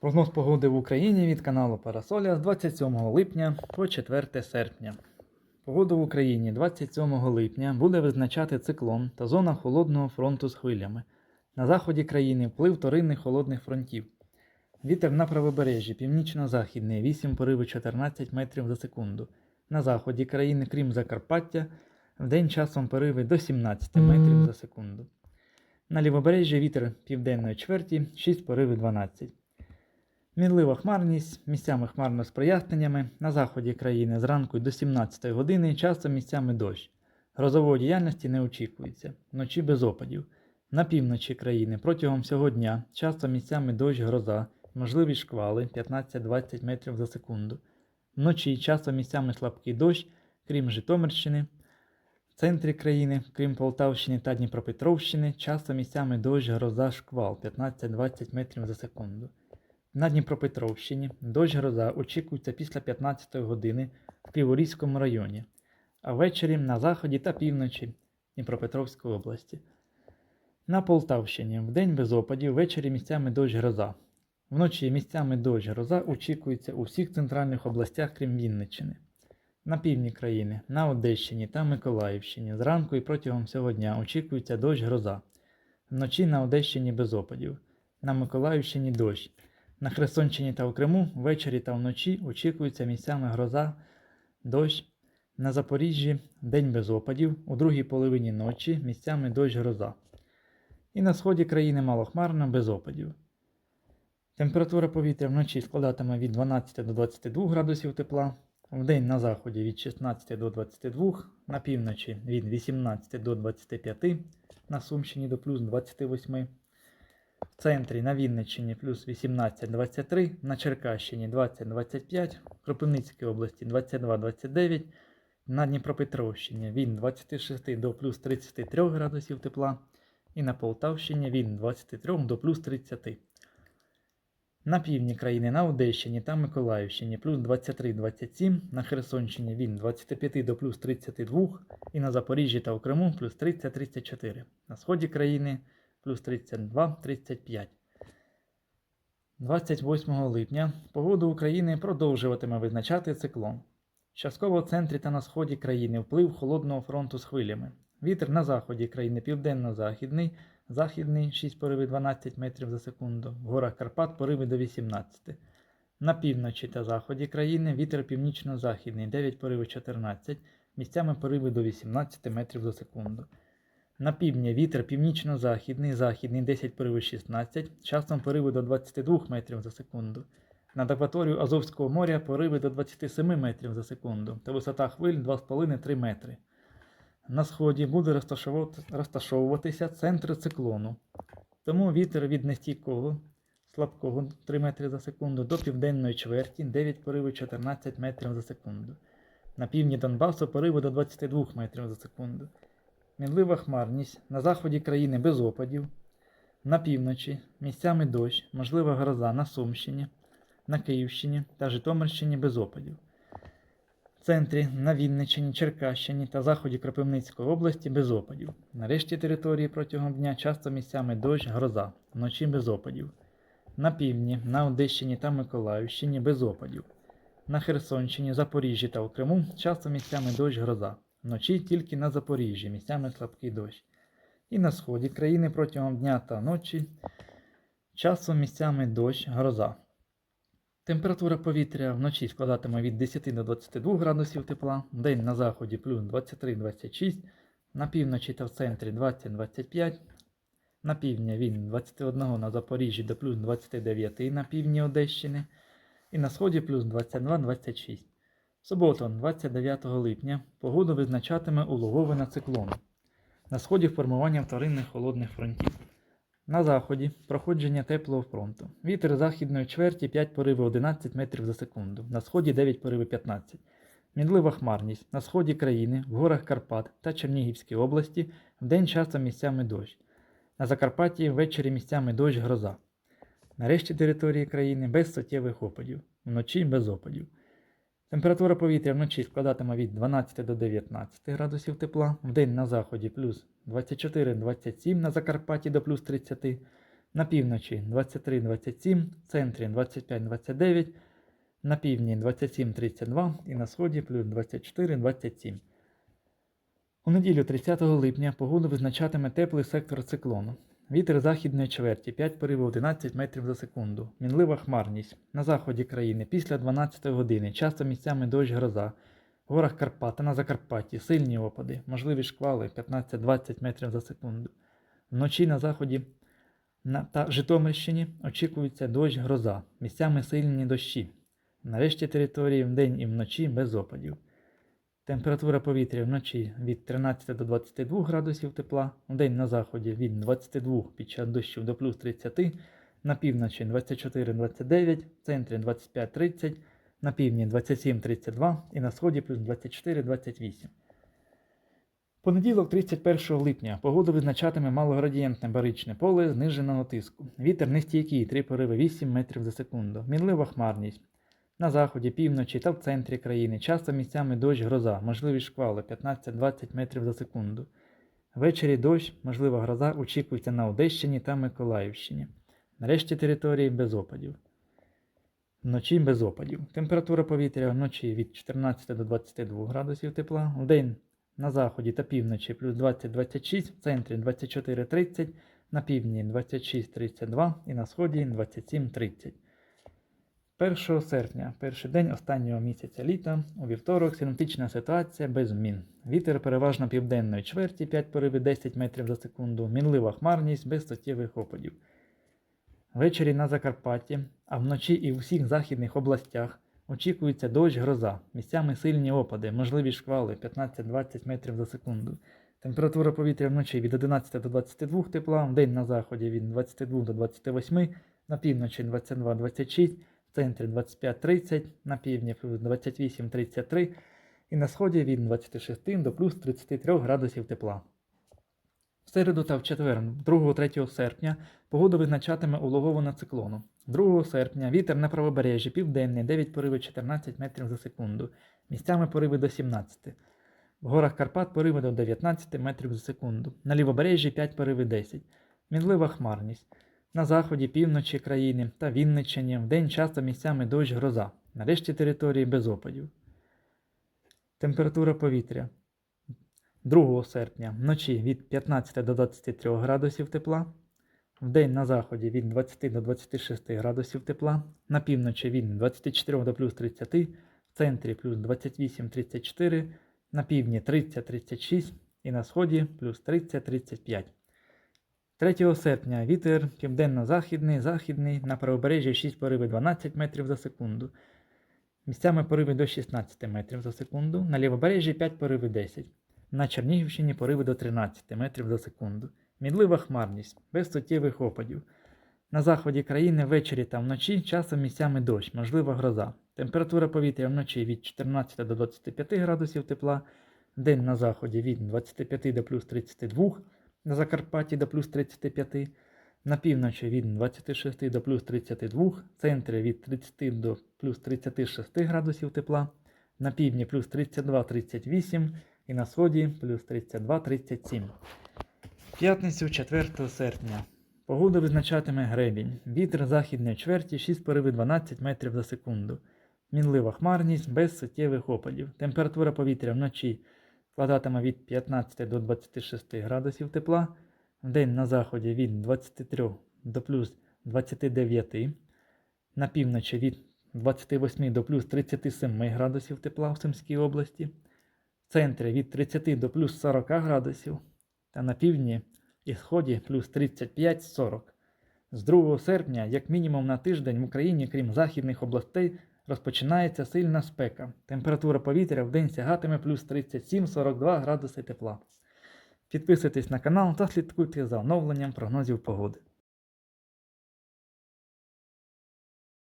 Прогноз погоди в Україні від каналу Парасоля з 27 липня по 4 серпня. Погоду в Україні 27 липня буде визначати циклон та зона холодного фронту з хвилями. На заході країни вплив вторинних холодних фронтів. Вітер на правобережжі північно-західний 8 пориви 14 метрів за секунду. На заході країни, крім Закарпаття, вдень часом пориви до 17 метрів за секунду. На лівобережжі вітер південної чверті 6 пориви 12. Мінлива хмарність, місцями хмарно з проясненнями, на заході країни зранку до 17 години, часто місцями дощ. Грозової діяльності не очікується, вночі без опадів. На півночі країни протягом всього дня, часто місцями дощ гроза, можливі шквали 15-20 метрів за секунду. Вночі часто місцями слабкий дощ, крім Житомирщини. В центрі країни, крім Полтавщини та Дніпропетровщини, часто місцями дощ гроза шквал 15-20 метрів за секунду. На Дніпропетровщині дощ гроза очікується після 15 години в Криворізькому районі, а ввечері на заході та півночі Дніпропетровської області. На Полтавщині вдень без опадів, ввечері місцями дощ гроза. Вночі місцями дощ гроза очікується у всіх центральних областях, крім Вінниччини. На півдні країни, на Одещині та Миколаївщині зранку і протягом всього дня очікується дощ гроза. Вночі на Одещині без опадів, на Миколаївщині дощ. На Херсонщині та в Криму ввечері та вночі очікується місцями гроза, дощ. На Запоріжжі день без опадів, у другій половині ночі місцями дощ гроза. І на сході країни малохмарно без опадів. Температура повітря вночі складатиме від 12 до 22 градусів тепла, вдень на заході від 16 до 22, на півночі від 18 до 25, на Сумщині до плюс 28. В центрі на Вінниччині плюс 18-23, на Черкащині 20-25, в Кропивницькій області 22-29, на Дніпропетровщині від 26 до плюс 33 градусів тепла, і на Полтавщині від 23 до плюс 30. На півдні країни на Одещині та Миколаївщині плюс 23-27, на Херсонщині від 25 до плюс 32 і на Запоріжжі та у Криму плюс 30-34. На сході країни плюс 32-35. 28 липня погоду України продовжуватиме визначати циклон. Частково в центрі та на сході країни вплив холодного фронту з хвилями. Вітер на заході країни південно-західний, західний 6 пориви 12 метрів за секунду, в горах Карпат пориви до 18. На півночі та заході країни вітер північно-західний 9 пориви 14, місцями пориви до 18 метрів за секунду. На півдні вітер північно-західний, західний 10 пориви 16, часом пориви до 22 метрів за секунду. Над акваторією Азовського моря пориви до 27 метрів за секунду та висота хвиль 2,5-3 метри. На сході буде розташовуватися центр циклону. Тому вітер від нестійкого, слабкого 3 метри за секунду до південної чверті 9 пориви 14 метрів за секунду. На півдні Донбасу пориви до 22 метрів за секунду. Мінлива хмарність на заході країни без опадів, на півночі місцями дощ, можлива гроза на Сумщині, на Київщині та Житомирщині без опадів. В центрі на Вінниччині, Черкащині та заході Кропивницької області без опадів. На решті території протягом дня часто місцями дощ, гроза, вночі без опадів. На півдні, на Одещині та Миколаївщині без опадів. На Херсонщині, Запоріжжі та у Криму часто місцями дощ, гроза. Вночі тільки на Запоріжжі, місцями слабкий дощ. І на сході країни протягом дня та ночі часом місцями дощ, гроза. Температура повітря вночі складатиме від 10 до 22 градусів тепла, вдень на заході плюс 23-26, на півночі та в центрі 20-25, на півдні від 21 на Запоріжжі до плюс 29 на півдні Одещини, і на сході плюс 22-26. Суботу, 29 липня, погоду визначатиме улоговина циклону. На сході формування вторинних холодних фронтів. На заході проходження теплого фронту. Вітер західної чверті 5 пориви 11 метрів за секунду. На сході 9 пориви 15. Мінлива хмарність. На сході країни, в горах Карпат та Чернігівській області вдень часто місцями дощ. На Закарпатті ввечері місцями дощ гроза. На решті території країни без суттєвих опадів. Вночі без опадів. Температура повітря вночі складатиме від 12 до 19 градусів тепла, вдень на заході плюс 24-27 на Закарпатті до плюс 30, На півночі 23-27, в центрі 25-29, на півдні 27-32 і на сході плюс 24-27. У неділю 30 липня погоду визначатиме теплий сектор циклону. Вітер західної чверті 5 поривів 11 метрів за секунду. Мінлива хмарність. На заході країни після 12 години, часто місцями дощ гроза. В горах Карпат та на Закарпатті сильні опади, можливі шквали 15-20 метрів за секунду. Вночі на заході та Житомирщині очікується дощ гроза, місцями сильні дощі. На решті території вдень і вночі без опадів. Температура повітря вночі від 13 до 22 градусів тепла, вдень на заході від 22 під час дощів до плюс 30, на півночі 24-29, в центрі 25-30, на півдні 27-32 і на сході плюс 24-28. Понеділок, 31 липня, погоду визначатиме малоградієнтне баричне поле зниженого тиску. Вітер нестійкий 3 пориви 8 метрів за секунду. Мінлива хмарність. На заході, півночі та в центрі країни часто місцями дощ гроза, можливі шквали 15-20 метрів за секунду. Ввечері дощ, можлива гроза очікується на Одещині та Миколаївщині. Нарешті території без опадів. Вночі без опадів. Температура повітря вночі від 14 до 22 градусів тепла, вдень на заході та півночі плюс 20-26, в центрі 24-30, на півдні 26-32 і на сході 27-30. 1 серпня, перший день останнього місяця літа, у вівторок синоптична ситуація без змін. Вітер переважно південної чверті 5 пориви 10 метрів за секунду, мінлива хмарність без суттєвих опадів. Ввечері на Закарпатті, а вночі і в усіх західних областях очікується дощ гроза, місцями сильні опади, можливі шквали 15-20 метрів за секунду. Температура повітря вночі від 11 до 22 тепла, вдень на заході від 22 до 28, на півночі 22-26, в центрі 25-30, на півдні 28-33 і на сході від 26 до плюс 33 градусів тепла. В середу та в четвер, 2-3 серпня, погоду визначатиме улогована циклону. 2 серпня вітер на правобережжі південний 9 пориви 14 метрів за секунду, місцями пориви до 17. В горах Карпат пориви до 19 метрів за секунду, на лівобережжі 5 пориви 10. Мінлива хмарність. На заході, півночі країни та Вінниччині вдень часто місцями дощ гроза, нарешті території без опадів. Температура повітря. 2 серпня. Вночі від 15 до 23 градусів тепла, вдень на заході від 20 до 26 градусів тепла, на півночі від 24 до плюс 30, в центрі плюс 28-34, на півдні 30-36 і на сході плюс 30-35. 3 серпня вітер південно-західний, західний, на правобережжі 6 пориви 12 метрів за секунду. Місцями пориви до 16 метрів за секунду, на лівобережжі 5 пориви 10. На Чернігівщині пориви до 13 метрів за секунду. Мінлива хмарність, без суттєвих опадів. На заході країни ввечері та вночі часом місцями дощ, можлива гроза. Температура повітря вночі від 14 до 25 градусів тепла, день на заході від 25 до плюс 32, на Закарпатті до плюс 35, на півночі від 26 до плюс 32, в центрі від 30 до плюс 36 градусів тепла, на півдні плюс 32-38 і на сході плюс 32-37. П'ятницю 4 серпня. Погода визначатиме гребінь. Вітер західної чверті 6 пориви 12 метрів за секунду. Мінлива хмарність без суттєвих опадів. Температура повітря вночі складатиме від 15 до 26 градусів тепла, вдень на заході від 23 до плюс 29, на півночі від 28 до плюс 37 градусів тепла в Сумській області, в центрі від 30 до плюс 40 градусів, та на півдні і сході плюс 35-40. З 2 серпня, як мінімум на тиждень в Україні, крім західних областей, розпочинається сильна спека. Температура повітря в день сягатиме плюс 37-42 градуси тепла. Підписуйтесь на канал та слідкуйте за оновленням прогнозів погоди.